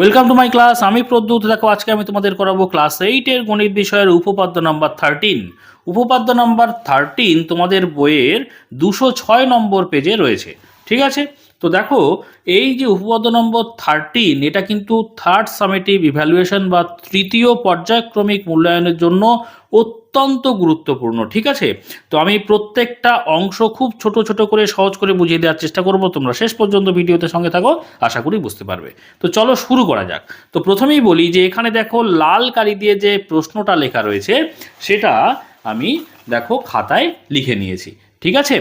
Welcome to my class আমি প্রদ্যুৎ দেখো, আজকে আমি তোমাদের করাবো ক্লাস এইটের গণিত বিষয়ের উপপাদ্য নাম্বার থার্টিন উপপাদ্য নাম্বার থার্টিন তোমাদের বইয়ের দুশো ছয় নম্বর পেজে রয়েছে। ঠিক আছে? তো দেখো, এই যে উপপাদ্য নম্বর থার্টিন এটা কিন্তু থার্ড সামেটিভ ইভ্যালুয়েশন বা তৃতীয় পর্যায়ক্রমিক মূল্যায়নের জন্য অত্যন্ত গুরুত্বপূর্ণ, ঠিক আছে? তো আমি প্রত্যেকটা অংশ খুব ছোট ছোট করে সহজ করে বুঝিয়ে দেওয়ার চেষ্টা করব, তোমরা শেষ পর্যন্ত ভিডিওতে সঙ্গে থাকো, আশা করি বুঝতে পারবে। তো চলো শুরু করা যাক। তো প্রথমেই বলি যে এখানে দেখো লাল কালি দিয়ে যে প্রশ্নটা লেখা রয়েছে, সেটা আমি দেখো খাতায় লিখে নিয়েছি, ঠিক আছে?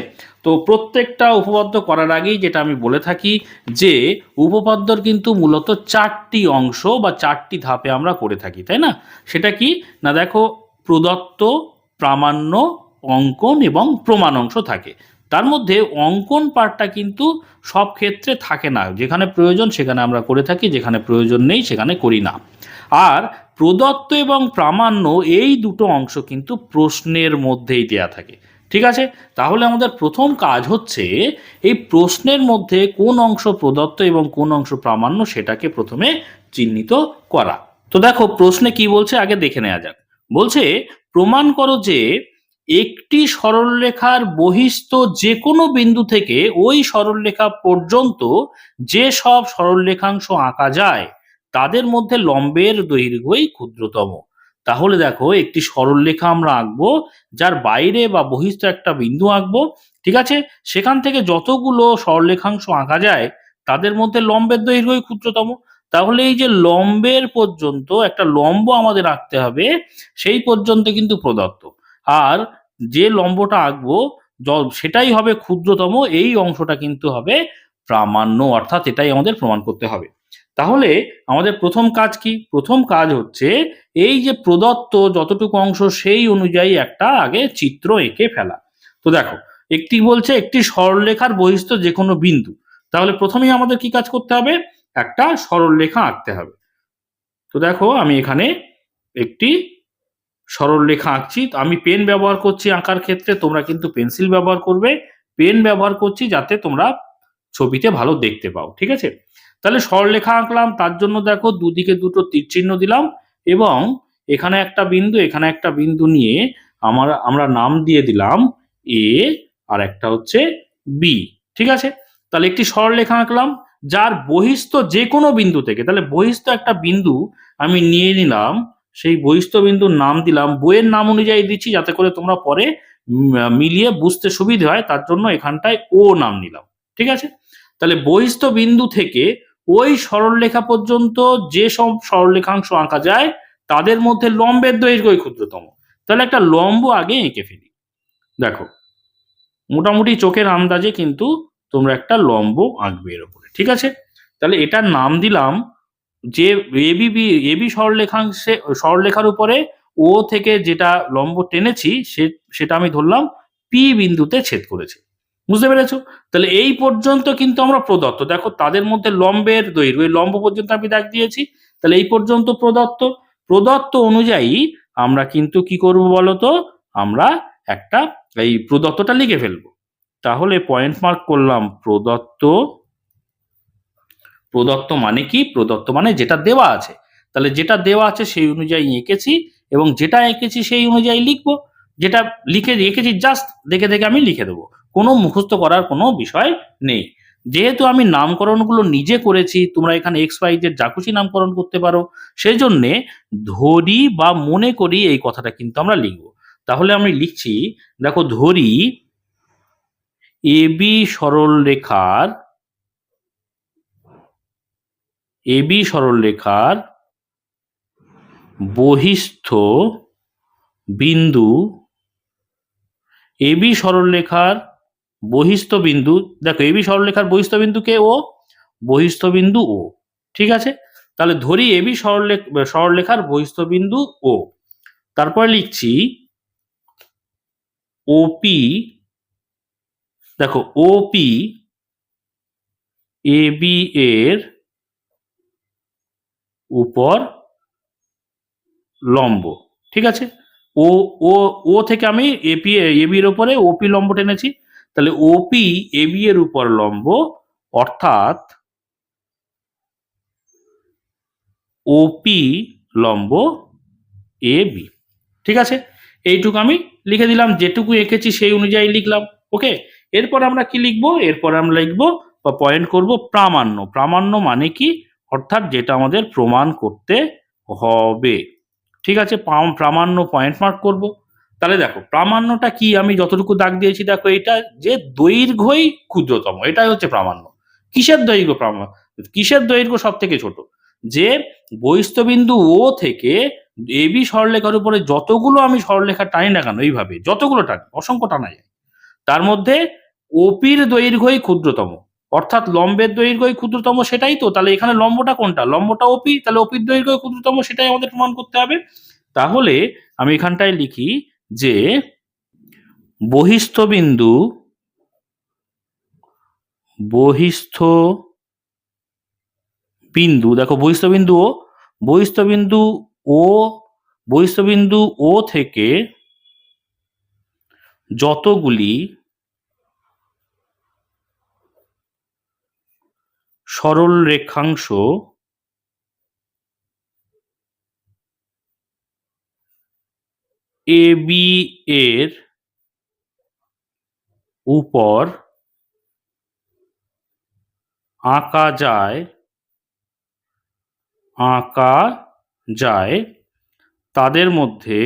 তো প্রত্যেকটা উপপাদ্য করার আগেই যেটা আমি বলে থাকি যে উপপাদ্যর কিন্তু মূলত চারটি অংশ বা চারটি ধাপে আমরা করে থাকি, তাই না? সেটা কি? না দেখো প্রদত্ত প্রামাণ্য অঙ্কন এবং প্রমাণ অংশ থাকে। তার মধ্যে অঙ্কন পার্টটা কিন্তু সব ক্ষেত্রে থাকে না। যেখানে প্রয়োজন সেখানে আমরা করে থাকি, যেখানে প্রয়োজন নেই সেখানে করি না। আর প্রদত্ত এবং প্রামাণ্য এই দুটো অংশ কিন্তু প্রশ্নের মধ্যেই দেয়া থাকে। ঠিক আছে? তাহলে আমাদের প্রথম কাজ হচ্ছে, এই প্রশ্নের মধ্যে কোন অংশ প্রদত্ত এবং কোন অংশ প্রামাণ্য সেটাকে প্রথমে চিহ্নিত করা। তো দেখো, প্রশ্নে কি বলছে? আগে দেখে নেওয়া যাক। বলছে, প্রমাণ করো যে একটি সরলরেখার বহিস্থ যে কোনো বিন্দু থেকে ওই সরলরেখা পর্যন্ত যে সব সরলরেখাংশ আঁকা যায়, তাদের মধ্যে লম্বের দৈর্ঘ্যই ক্ষুদ্রতম। তাহলে দেখো, একটি সরলরেখা আমরা আঁকবো, যার বাইরে বা বহিস্থ একটা বিন্দু আঁকবো, ঠিক আছে? সেখান থেকে যতগুলো সরলরেখাংশ আঁকা যায়, তাদের মধ্যে লম্বের দৈর্ঘ্যই ক্ষুদ্রতম। তাহলে এই যে লম্বের পর্যন্ত একটা লম্ব আমাদের আঁকতে হবে, সেই পর্যন্ত কিন্তু প্রদত্ত। আর যে লম্বটা আঁকবো সেটাই হবে ক্ষুদ্রতম, এই অংশটা কিন্তু হবে প্রামাণ্য, অর্থাৎ এটাই আমাদের প্রমাণ করতে হবে। তাহলে আমাদের প্রথম কাজ কি? প্রথম কাজ হচ্ছে এই যে প্রদত্ত যতটুকু অংশ, সেই অনুযায়ী একটা আগে চিত্র এঁকে ফেলা। তো দেখো, একটি বলছে একটি সরলরেখার বহিস্থ যে কোনো বিন্দু। তাহলে প্রথমেই আমাদের কি কাজ করতে হবে? একটা সরলরেখা আঁকতে হবে। তো দেখো আমি এখানে একটি সরলরেখা আঁকছি। তো আমি পেন ব্যবহার করছি আঁকার ক্ষেত্রে, তোমরা কিন্তু পেন্সিল ব্যবহার করবে। পেন ব্যবহার করছি যাতে তোমরা ছবিতে ভালো দেখতে পাও, ঠিক আছে? তাহলে সরলরেখা আঁকলাম, তার জন্য দেখো দুদিকে দুটো তীর চিহ্ন দিলাম এবং এখানে একটা বিন্দু, এখানে একটা বিন্দু নিয়ে আমার, আমরা নাম দিয়ে দিলাম এ আর একটা হচ্ছে বি ঠিক আছে? তাহলে একটি সরলরেখা আঁকলাম। যার বহিস্থ যে কোনো বিন্দু থেকে, তাহলে বহিস্থ একটা বিন্দু আমি নিয়ে নিলাম, সেই বহিস্থ বিন্দুর নাম দিলাম, বইয়ের নাম অনুযায়ী দিচ্ছি যাতে করে তোমরা পরে মিলিয়ে বুঝতে সুবিধে হয়, তার জন্য এখানটায় ও নাম নিলাম, ঠিক আছে? তাহলে বহিস্থ বিন্দু থেকে ওই সরলরেখা পর্যন্ত যে সব সরলরেখাংশ আঁকা যায়, তাদের মধ্যে লম্বের দৈর্ঘ্যই ক্ষুদ্রতম। তাহলে একটা লম্ব আগে এঁকে ফেলি। দেখো, মোটামুটি চোখের আন্দাজে কিন্তু তোমরা একটা লম্ব আঁকবে এর উপরে ঠিক আছে? তাহলে এটার নাম দিলাম যে এবি বি এবি সরলরেখাংশে সরলরেখার উপরে ও থেকে যেটা লম্ব টেনেছি সে, সেটা আমি ধরলাম পি বিন্দুতে ছেদ করেছে। বুঝতে পেরেছ? তাহলে এই পর্যন্ত কিন্তু আমরা প্রদত্ত। দেখো তাদের মধ্যে লম্বের দৈর্ঘ্য, এই লম্ব পর্যন্ত আমি দাগ দিয়েছি। তাহলে এই পর্যন্ত প্রদত্ত। প্রদত্ত অনুযায়ী আমরা কিন্তু কি করব বলতো? আমরা একটা, এই প্রদত্তটা লিখে ফেলব। তাহলে পয়েন্ট মার্ক করলাম প্রদত্ত প্রদত্ত মানে কি? প্রদত্ত মানে যেটা দেওয়া আছে। তাহলে যেটা দেওয়া আছে সেই অনুযায়ী এঁকেছি এবং যেটা এঁকেছি সেই অনুযায়ী লিখব। যেটা লিখে এঁকেছি জাস্ট দেখে দেখে আমি লিখে দেবো। কোনো মুখস্থ করার কোনো বিষয় নেই। যেহেতু আমি নামকরণগুলো নিজে করেছি, তোমরা এখানে এক্স ওয়াই জেড নামকরণ করতে পারো। সেই জন্যে ধরি বা মনে করি এই কথাটা কিন্তু আমরা লিখব। তাহলে আমি লিখছি, দেখো ধরি এবি সরল রেখার এবি সরলরেখার বহিস্থ বিন্দু। এবি সরলরেখার বহিস্থ বিন্দু, দেখো এবি সরলরেখার বহিস্থ বিন্দু কে? ও, বহিস্থ বিন্দু ও, ঠিক আছে? তাহলে ধরি এবি সরলরেখ সরলরেখার বহিস্থ বিন্দু ও। তারপর লিখছি ওপি, দেখো, ওপি এবি এর উপর লম্ব, ঠিক আছে? ও ও ও থেকে আমি এপি এবির উপরে ওপি লম্ব টেনেছি। তাহলে ওপি এবি এর উপর লম্ব, অর্থাৎ ওপি লম্ব এ বি ঠিক আছে? এইটুকু আমি লিখে দিলাম, যেটুকু এঁকেছি সেই অনুযায়ী লিখলাম ওকে এরপর আমরা কি লিখব? এরপর আমরা লিখব বা পয়েন্ট করব প্রামাণ্য। প্রামাণ্য মানে কি? অর্থাৎ যেটা আমাদের প্রমাণ করতে হবে। ঠিক আছে প্রাম- প্রামাণ্য পয়েন্ট মার্ক করব। তাহলে দেখো, প্রামাণ্যটা কি? আমি যতটুকু দাগ দিয়েছি, দেখো এটা যে দৈর্ঘ্যই ক্ষুদ্রতম, এটাই হচ্ছে প্রামাণ্য। কিসের দৈর্ঘ্য প্রামাণ্য? কিসের দৈর্ঘ্য সব থেকে ছোট? যে বহিস্থবিন্দু ও থেকে এবি সরলরেখার উপরে যতগুলো আমি সরলরেখা টানি না কেন, এইভাবে, যতগুলো টানি, অসংখ্য টানা যায়। তার মধ্যে ওপির দৈর্ঘ্যই ক্ষুদ্রতম। অর্থাৎ লম্বের দৈর্ঘ্যই ক্ষুদ্রতম সেটাই তো, তাহলে এখানে লম্বটা কোনটা? লম্বটা ওপি তাহলে ওপির দৈর্ঘ্য ক্ষুদ্রতম সেটাই আমাদের প্রমাণ করতে হবে। তাহলে আমি এখানটায় লিখি যে বহিস্থ বিন্দু বহিস্থ বিন্দু, দেখো বহিস্থ বিন্দু ও বহিস্থ বিন্দু ও বহিস্থ বিন্দু ও থেকে যতগুলি সরল রেখাংশ এ বি এর উপর আঁকা যায় আঁকা যায়, তাদের মধ্যে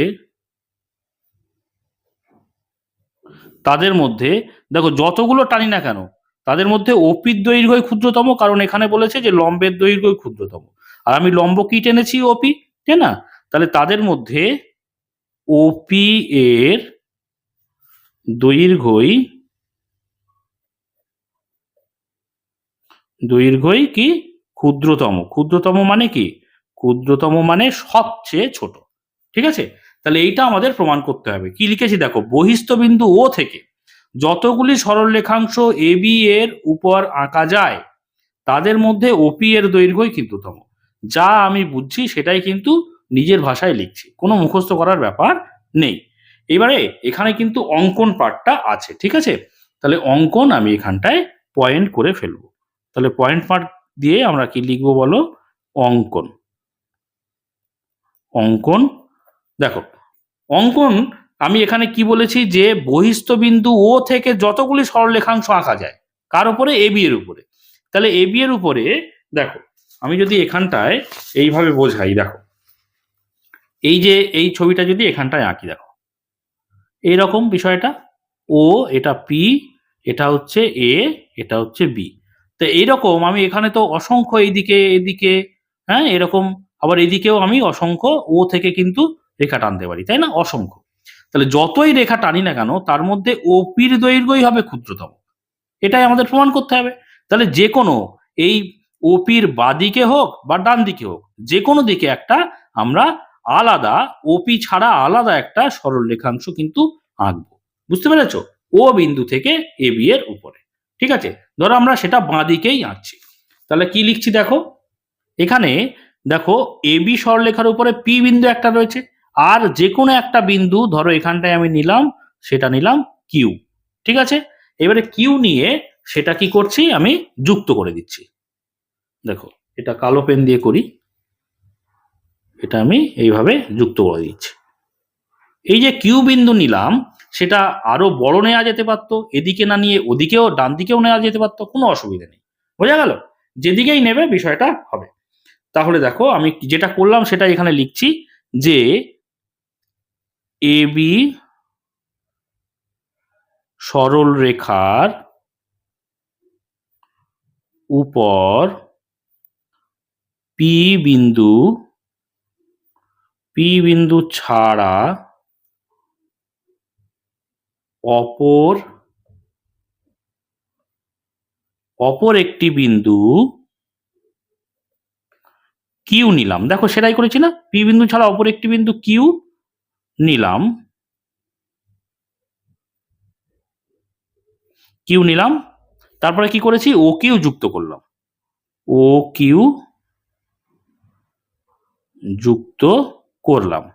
তাদের মধ্যে, দেখো যতগুলো টানি না কেন তাদের মধ্যে ওপির দৈর্ঘ্যই ক্ষুদ্রতম, কারণ এখানে বলেছে যে লম্বের দৈর্ঘ্যই ক্ষুদ্রতম। আর আমি লম্ব কি টেনেছি ওপি তাই না? তাহলে তাদের মধ্যে ওপি এর দৈর্ঘ্যই দৈর্ঘ্যই কি? ক্ষুদ্রতম। ক্ষুদ্রতম মানে কি? ক্ষুদ্রতম মানে সবচেয়ে ছোট। ঠিক আছে? তাহলে এইটা আমাদের প্রমাণ করতে হবে। কি লিখেছি দেখো? বহিস্থ বিন্দু ও থেকে। যতগুলি সরল রেখাংশ এ বি এর উপর আঁকা যায়, তাদের মধ্যে ওপি এর দৈর্ঘ্যই ক্ষুদ্রতম যা আমি বুঝছি সেটাই কিন্তু নিজের ভাষায় লিখছি, কোনো মুখস্থ করার ব্যাপার নেই। এবারে এখানে কিন্তু অঙ্কন পার্টটা আছে, ঠিক আছে? তাহলে অঙ্কন আমি এখানটায় পয়েন্ট করে ফেলব। তাহলে পয়েন্ট পার্ট দিয়ে আমরা কি লিখব বলো? অঙ্কন। অঙ্কন, দেখো, অঙ্কন আমি এখানে কি বলেছি যে বহিস্থ বিন্দু ও থেকে যতগুলি সরলরেখাংশ আঁকা যায়, কার উপরে? এ বি এর উপরে। তাহলে এ বি এর উপরে, দেখো, আমি যদি এখানটায় এইভাবে বোঝাই, দেখো, এই যে এই ছবিটা যদি এখানটায় আঁকি, দেখো এইরকম বিষয়টা, ও, এটা পি এটা হচ্ছে এ এটা হচ্ছে বি তো এইরকম আমি এখানে তো অসংখ্য এইদিকে, এদিকে হ্যাঁ এরকম, আবার এদিকেও আমি অসংখ্য ও থেকে কিন্তু রেখা টানতে পারি, তাই না? অসংখ্য। তাহলে যতই রেখা টানি না কেন, তার মধ্যে ওপির দৈর্ঘ্যই হবে ক্ষুদ্রতম। এটাই আমাদের প্রমাণ করতে হবে। তাহলে যে কোনো, এই ওপির বাদিকে হোক বা ডান দিকে হোক, যে কোনো দিকে একটা আমরা আলাদা ওপি ছাড়া আলাদা একটা সরল রেখাংশ কিন্তু আঁকবো। বুঝতে পেরেছ? ও বিন্দু থেকে এ বি এর উপরে। ঠিক আছে? ধরো আমরা সেটা বাঁ দিকেই আঁকছি। তাহলে কি লিখছি দেখো? এখানে দেখো এ বি সরলরেখার উপরে পি বিন্দু একটা রয়েছে। আর যে কোনো একটা বিন্দু, ধরো এখানটায় আমি নিলাম, সেটা নিলাম কিউ ঠিক আছে? এবারে কিউ নিয়ে সেটা কি করছি? আমি যুক্ত করে দিচ্ছি। দেখো, এটা কালো পেন দিয়ে করি। এটা আমি এইভাবে যুক্ত করে দিচ্ছি। এই যে কিউ বিন্দু নিলাম, সেটা আরও বড় নেওয়া যেতে পারতো, এদিকে না নিয়ে ওদিকেও, ডান দিকেও নেওয়া যেতে পারতো, কোনো অসুবিধা নেই। বোঝা গেল? যেদিকেই নেবে বিষয়টা হবে। তাহলে দেখো, আমি যেটা করলাম সেটা এখানে লিখছি যে এ বি সরল রেখার উপর পি বিন্দু পি বিন্দু ছাড়া অপর অপর একটি বিন্দু কিউ নিলাম। দেখো সেটাই করেছি না? পি বিন্দু ছাড়া অপর একটি বিন্দু কিউ নিলাম। কিউ নিলাম। তারপরে কি করেছি? ও কিউ যুক্ত করলাম। ও কিউ যুক্ত করলাম।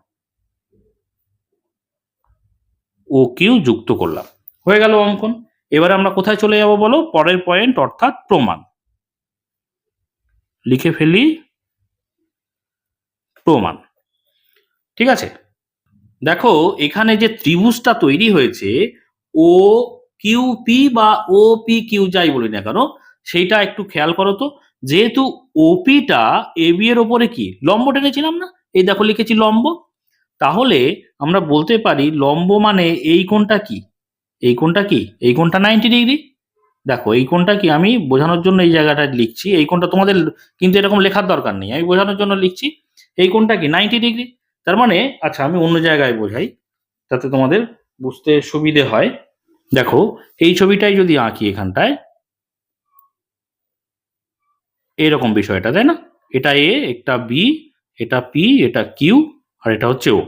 ও কিউ যুক্ত করলাম। হয়ে গেল অঙ্কন। এবারে আমরা কোথায় চলে যাব বলো? পরের পয়েন্ট অর্থাৎ প্রমাণ। লিখে ফেলি। প্রমাণ। ঠিক আছে? দেখো, এখানে যে ত্রিভুজটা তৈরি হয়েছে ও কিউ পি বা ও পি কিউ যাই বলি না কেন, সেইটা একটু খেয়াল করো তো। যেহেতু ওপিটা এবি এর ওপরে কি? লম্ব টেনেছিলাম না? এই দেখো লিখেছি লম্ব। তাহলে আমরা বলতে পারি লম্ব মানে এই কোণটা কি? এই কোণটা কি? এই কোণটা নাইনটি ডিগ্রি দেখো, এই কোণটা কি? আমি বোঝানোর জন্য এই জায়গাটা লিখছি। এই কোণটা তোমাদের কিন্তু এরকম লেখার দরকার নেই। আমি বোঝানোর জন্য লিখছি, এই কোণটা কি? নাইনটি ডিগ্রি তার মানে আচ্ছা আমি অন্য জায়গায় বোঝাই, তাতে তোমাদের বুঝতে সুবিধে হয়। দেখো, এই ছবিটাই যদি আঁকি এখানটায়, এরকম বিষয়টা, তাই না? এটা এ, এটা বি, এটা পি, এটা কিউ, আর এটা হচ্ছে ও।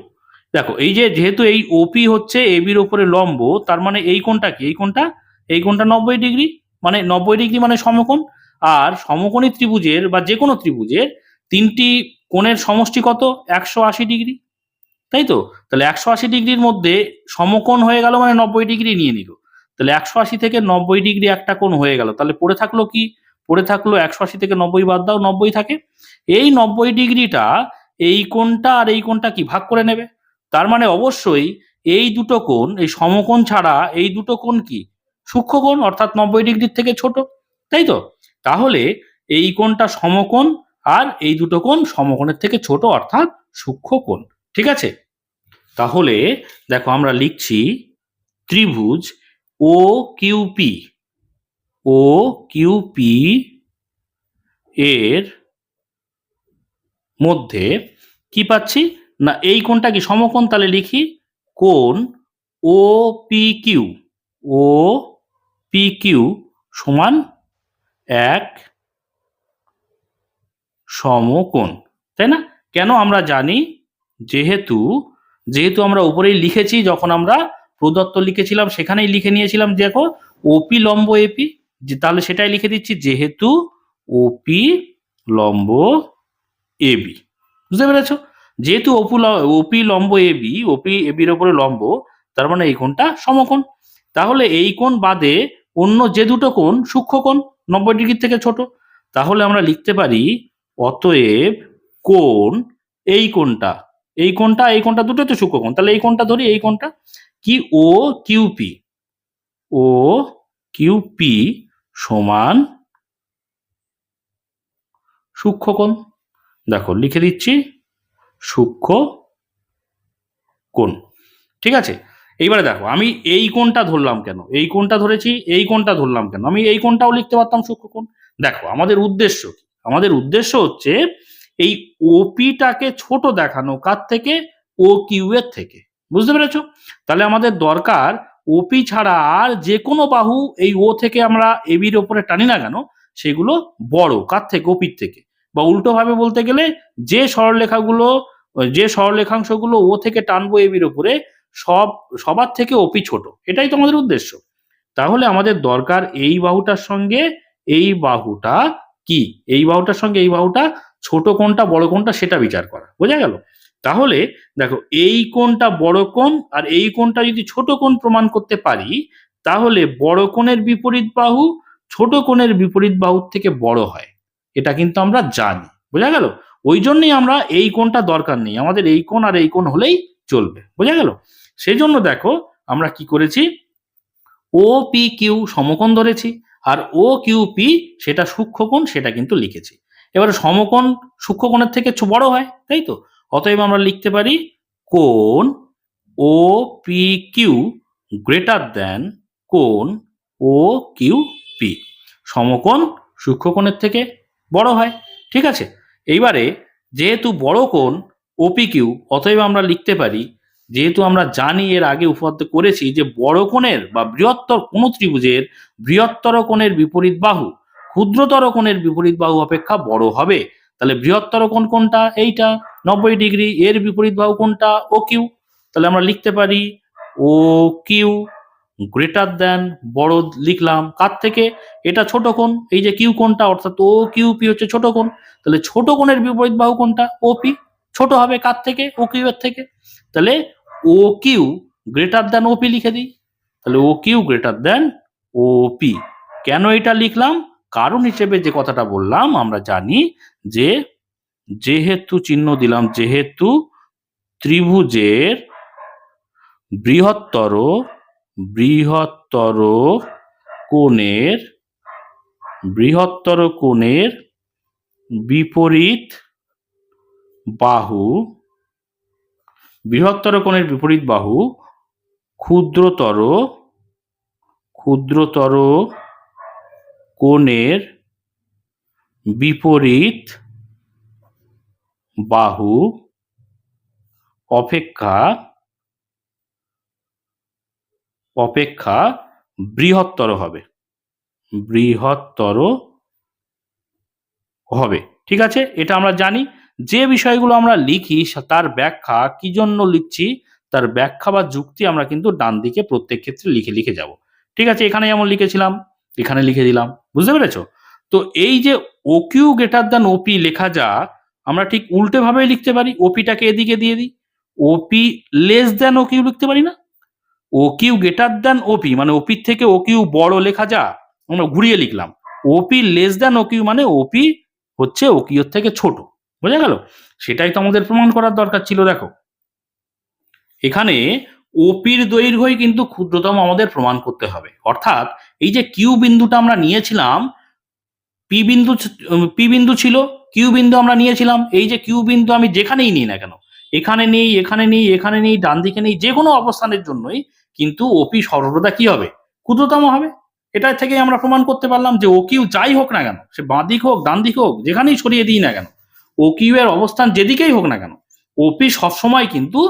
দেখো, এই যে যেহেতু এই ওপি হচ্ছে এ বির ওপরে লম্ব, তার মানে এই কোনটা কি? এই কোনটা এই কোনটা নব্বই ডিগ্রি মানে নব্বই ডিগ্রি মানে সমকোণ, আর সমকোণী ত্রিভুজের বা যে কোনো ত্রিভুজের তিনটি কোণের সমষ্টি কত? একশো আশি ডিগ্রি। তাই তো? তাহলে একশো আশি ডিগ্রির মধ্যে সমকোণ হয়ে গেল মানে নব্বই ডিগ্রি নিয়ে নিল। তাহলে একশো আশি থেকে নব্বই ডিগ্রি একটা কোণ হয়ে গেল। তাহলে পড়ে থাকল কি? পড়ে থাকল একশো আশি থেকে নব্বই বাদ দাও, নব্বই থাকে। এই নব্বই ডিগ্রিটা এই কোণটা আর এই কোণটা কি ভাগ করে নেবে? তার মানে অবশ্যই এই দুটো কোণ, এই সমকোণ ছাড়া এই দুটো কোণ কি? সূক্ষ্ম কোণ, অর্থাৎ নব্বই ডিগ্রির থেকে ছোট। তাই তো? তাহলে এই কোণটা সমকোণ আর এই দুটো কোণ সমকোণের থেকে ছোট, অর্থাৎ সূক্ষ্ম কোণ। ঠিক আছে? তাহলে দেখো আমরা লিখছি ত্রিভুজ ও কিউপি ও কিউপি এর মধ্যে কি পাচ্ছি? না, এই কোণটা কি সমকোণ? তাহলে লিখি কোণ O P Q O P Q সমান এক সমকোণ, তাই না? কেন আমরা জানি যেহেতু যেহেতু আমরা উপরেই লিখেছি, যখন আমরা প্রদত্ত লিখেছিলাম, সেখানেই লিখে নিয়েছিলাম, দেখো ওপি লম্ব এপি তাহলে সেটাই লিখে দিচ্ছি, যেহেতু ওপি লম্ব এবি বুঝতে পেরেছ? যেহেতু ল- ওপি লম্ব এবি ওপি এবির ওপরে লম্ব, তার মানে এই কোণটা সমকোণ। তাহলে এই কোণ বাদে অন্য যে দুটো কোণ সূক্ষ্ম কোণ, নব্বই ডিগ্রির থেকে ছোট, তাহলে আমরা লিখতে পারি অতএব কোন এই কোনটা এই কোনটা এই কোনটা দুটো তো সূক্ষ্ম কোণ। তাহলে এই কোনটা ধরি, এই কোনটা কি ও কিউপি ও কিউপি সমান সূক্ষ্ম কোণ। দেখো, লিখে দিচ্ছি সূক্ষ্ম কোণ। ঠিক আছে? এইবারে দেখো, আমি এই কোণটা ধরলাম কেন? এই কোণটা ধরেছি, এই কোণটা ধরলাম কেন? আমি এই কোণটাও লিখতে পারতাম সূক্ষ্ম কোণ। দেখো, আমাদের উদ্দেশ্য কি? আমাদের উদ্দেশ্য হচ্ছে এই ওপিটাকে ছোট দেখানো, কার থেকে? ও কিউ এর থেকে। বুঝতে পেরেছ? তাহলে আমাদের দরকার ওপি ছাড়া আর যে কোনো বাহু এই ও থেকে আমরা এবির ওপরে টানি না কেন, সেগুলো বড়, কার থেকে? ওপির থেকে। বা উল্টো ভাবে বলতে গেলে যে সরলরেখাগুলো, যে সরলরেখাংশগুলো ও থেকে টানবো এবির ওপরে, সব, সবার থেকে ওপি ছোট। এটাই তো আমাদের উদ্দেশ্য। তাহলে আমাদের দরকার এই বাহুটার সঙ্গে এই বাহুটা কি? এই বাহুটার সঙ্গে এই বাহুটা, ছোট কোনটা বড় কোনটা সেটা বিচার করা। বোঝা গেল? তাহলে দেখো, এই কোণটা বড় কোণ আর এই কোণটা যদি ছোট কোণ প্রমাণ করতে পারি, তাহলে বড় কোণের বিপরীত বাহু ছোট কোণের বিপরীত বাহুর থেকে বড় হয়। এটা কিন্তু আমরা জানি। বোঝা গেল? ওই জন্যই আমরা এই কোণটা দরকার নেই। আমাদের এই কোণ আর এই কোণ হলেই চলবে। বোঝা গেল? সেই জন্য দেখো, আমরা কি করেছি? ও পি কিউ সমকোণ ধরেছি। আর ও কিউ পি সেটা সূক্ষ্মকোণ, সেটা কিন্তু লিখেছি। এবারে সমকোণ সূক্ষ্মকোণের থেকে বড় হয়, তাই তো? অতএব আমরা লিখতে পারি কোণ O P Q greater than কোণ ও কিউ পি সমকোণ সূক্ষ্মকোণের থেকে বড় হয়, ঠিক আছে? এইবারে যেহেতু বড় কোণ ওপি কিউ অতএব আমরা লিখতে পারি যেহেতু আমরা জানি এর আগে উপপাদ্য করেছি যে বড় কোণের বা বৃহত্তর কোন ত্রিভুজের বৃহত্তর কোণের বিপরীত বাহু, ক্ষুদ্রতর কোণের বিপরীত বাহু অপেক্ষা বড় হবে। তাহলে বৃহত্তর কোণ কোনটা? এইটা। নব্বই ডিগ্রি। এর বিপরীত বাহু কোনটা? O Q. তাহলে আমরা লিখতে পারি ও কিউ গ্রেটার দেন বড় লিখলাম। কার থেকে? এটা ছোট কোণ। এই যে কিউ কোণটা, অর্থাৎ ও কিউ পি হচ্ছে ছোট কোণ। তাহলে ছোট কোণের বিপরীত বাহু কোনটা? O P. ছোট হবে কার থেকে? ও কিউ এর থেকে। তাহলে ও কিউ গ্রেটার দেন ওপি লিখে দিই। তাহলে O Q greater than O P কেন এটা লিখলাম? কারণ হিসেবে যে কথাটা বললাম, আমরা জানি যে যেহেতু চিহ্ন দিলাম, যেহেতু ত্রিভুজের বৃহত্তর বৃহত্তর কোণের বৃহত্তর কোণের বিপরীত বাহু বৃহত্তর কোণের বিপরীত বাহু ক্ষুদ্রতর ক্ষুদ্রতর কোণের বিপরীত বাহু অপেক্ষা অপেক্ষা বৃহত্তর হবে। বৃহত্তর হবে। ঠিক আছে? এটা আমরা জানি। যে বিষয়গুলো আমরা লিখি তার ব্যাখ্যা কি জন্য লিখছি, তার ব্যাখ্যা বা যুক্তি আমরা কিন্তু ডান দিকে প্রত্যেক ক্ষেত্রে লিখে লিখে যাব। ঠিক আছে, এখানে যেমন লিখেছিলাম, এখানে লিখে দিলাম। বুঝতে পেরেছ? তো এই যে O Q Q greater than O P লেখা যা আমরা ঠিক উল্টে ভাবে লিখতে পারি। ওপিটাকে এদিকে দিয়ে দিই। O P less than O Q লিখতে পারি না? O Q greater than O P মানে ওপির থেকে ও কিউ বড় লেখা যা, আমরা ঘুরিয়ে লিখলাম। O P less than O Q মানে ওপি হচ্ছে ও কিউর থেকে ছোট। বোঝা গেল? সেটাই তো আমাদের প্রমাণ করার দরকার ছিল, দেখো। এখানে ওপির দৈর্ঘ্যই কিন্তু ক্ষুদ্রতম আমাদের প্রমাণ করতে হবে। অর্থাৎ এই যে কিউ বিন্দুটা আমরা নিয়েছিলাম পি বিন্দু পি বিন্দু ছিল কিউ বিন্দু আমরা নিয়েছিলাম। এই যে কিউ বিন্দু আমি যেখানেই নিই না কেন, এখানে নেই এখানে নেই এখানে নেই, ডান দিকে নেই যে কোনো অবস্থানের জন্যই কিন্তু ওপি সর্বদা কি হবে? ক্ষুদ্রতম হবে। এটা থেকে আমরা প্রমাণ করতে পারলাম যে ও কিউ যাই হোক না কেন, সে বাঁ দিক হোক, ডান দিক হোক, যেখানেই সরিয়ে দিই না কেন ও কিউ এর অবস্থান যেদিকেই হোক না কেন ওপি সবসময় কিন্তু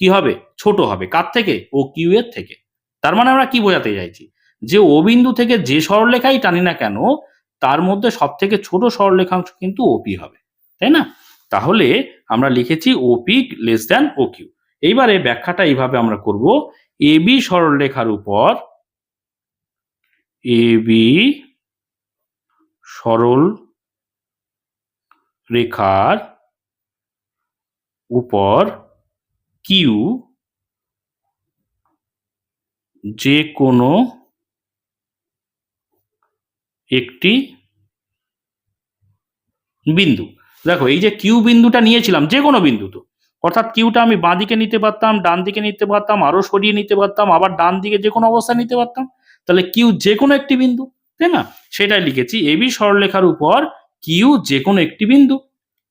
কি হবে? ছোট হবে। কার থেকে? ও কিউ এর থেকে। তার মানে আমরা কি বোঝাতে চাইছি? যে ও বিন্দু থেকে যে সরলরেখাই টানি না কেন, তার মধ্যে সব থেকে ছোট সরলরেখাংশ কিন্তু ওপি হবে। তাই না? তাহলে আমরা লিখেছি O P less than O Q এইবারে ব্যাখ্যাটা এইভাবে আমরা করব। এ বি সরলরেখার উপর এ বি সরল রেখার উপর কিউ যে কোনো একটি বিন্দু। দেখো, এই যে কিউ বিন্দুটা নিয়েছিলাম যে কোনো বিন্দু তো। অর্থাৎ কিউটা আমি বাঁ দিকে নিতে পারতাম, ডান দিকে নিতে পারতাম, আরও সরিয়ে নিতে পারতাম, আবার ডান দিকে যে কোনো অবস্থায় নিতে পারতাম। তাহলে কিউ যে কোনো একটি বিন্দু, তাই না? সেটাই লিখেছি এবি সরলরেখার উপর কিউ যে কোনো একটি বিন্দু,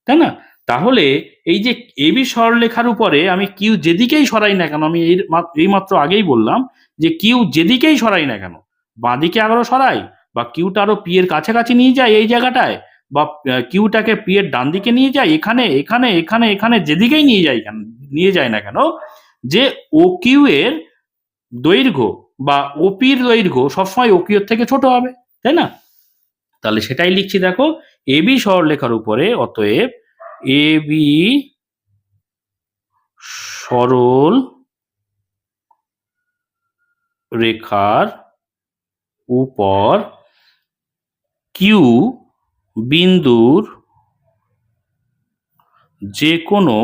তাই না? তাহলে এই যে এবি সরলরেখার উপরে আমি কিউ যেদিকেই সরাই না কেন, আমি এই মা- এইমাত্র আগেই বললাম যে কিউ যেদিকেই সরাই না কেন, বাঁদিকে আরও সরাই বা কিউটা আরও পি এর কাছাকাছি নিয়ে যায় এই জায়গাটায় বা কিউটাকে পি এর ডান দিকে নিয়ে যায় এখানে এখানে এখানে এখানে যেদিকেই নিয়ে যায় কেন, নিয়ে যায় না কেন, যে ও কিউ এর দৈর্ঘ্য বা ওপির দৈর্ঘ্য সবসময় ওকিউর থেকে ছোট হবে, তাই না? তাহলে সেটাই লিখছি দেখো এ বি সরলরেখার উপরে, অতএব এ বি সরল রেখার উপর কিউ বিন্দুর যে কোনো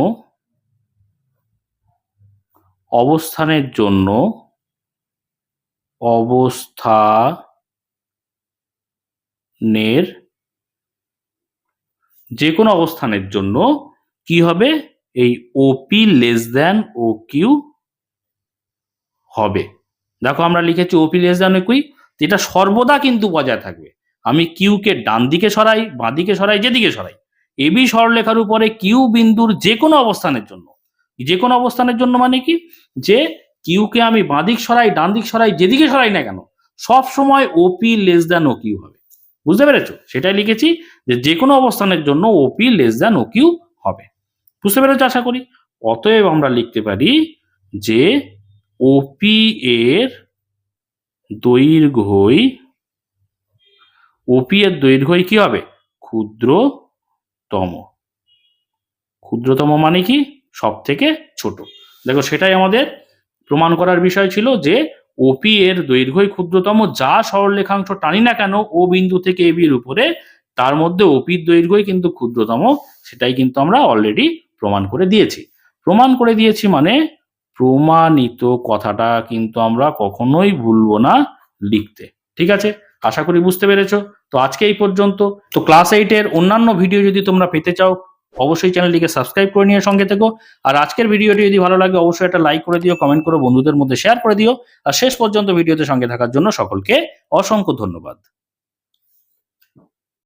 অবস্থানের জন্য অবস্থানের যে কোনো অবস্থানের জন্য কি হবে? এই O P less than O Q হবে। দেখো আমরা লিখেছি ওপি লেস দ্যান ইকুই এটা সর্বদা কিন্তু বজায় থাকবে। আমি কিউকে ডান দিকে সরাই, বাঁ দিকে সরাই, যেদিকে সরাই। এবি সরলরেখার উপরে কিউ বিন্দুর যে কোনো অবস্থানের জন্য। যে কোনো অবস্থানের জন্য মানে কি? যে কিউকে আমি বাঁ দিক সরাই, ডান দিক সরাই, যেদিকে সরাই না কেন সব সময় O P less than O Q হবে। বুঝতে পেরেছ? সেটাই লিখেছি যে যে কোনো অবস্থানের জন্য O P less than O Q হবে। বুঝতে পেরেছ আশা করি? অতএব আমরা লিখতে পারি যে ওপি এর দৈর্ঘ্যই ওপি এর দৈর্ঘ্যই কি হবে? ক্ষুদ্রতম। ক্ষুদ্রতম মানে কি? সব থেকে ছোট। দেখো সেটাই আমাদের প্রমাণ করার বিষয় ছিল যে ওপি এর দৈর্ঘ্যই ক্ষুদ্রতম, যা সরলরেখাংশ টানি না কেন ও বিন্দু থেকে এ বির উপরে, তার মধ্যে ওপির দৈর্ঘ্যই কিন্তু ক্ষুদ্রতম, সেটাই কিন্তু আমরা অলরেডি প্রমাণ করে দিয়েছি। প্রমাণ করে দিয়েছি মানে প্রমাণিত কথাটা কিন্তু আমরা কখনোই ভুলবো না লিখতে। ঠিক আছে? আশা করি বুঝতে পেরেছ। তো আজকে এই পর্যন্ত। তো ক্লাস এইটের অন্যান্য ভিডিও যদি তোমরা পেতে চাও অবশ্যই চ্যানেলটিকে সাবস্ক্রাইব করে নিয়ে সঙ্গে থেকো। আর আজকের ভিডিওটি যদি ভালো লাগে, অবশ্যই একটা লাইক করে দিও, কমেন্ট করে বন্ধুদের মধ্যে শেয়ার করে দিও। আর শেষ পর্যন্ত ভিডিওতে সঙ্গে থাকার জন্য সকলকে অসংখ্য ধন্যবাদ।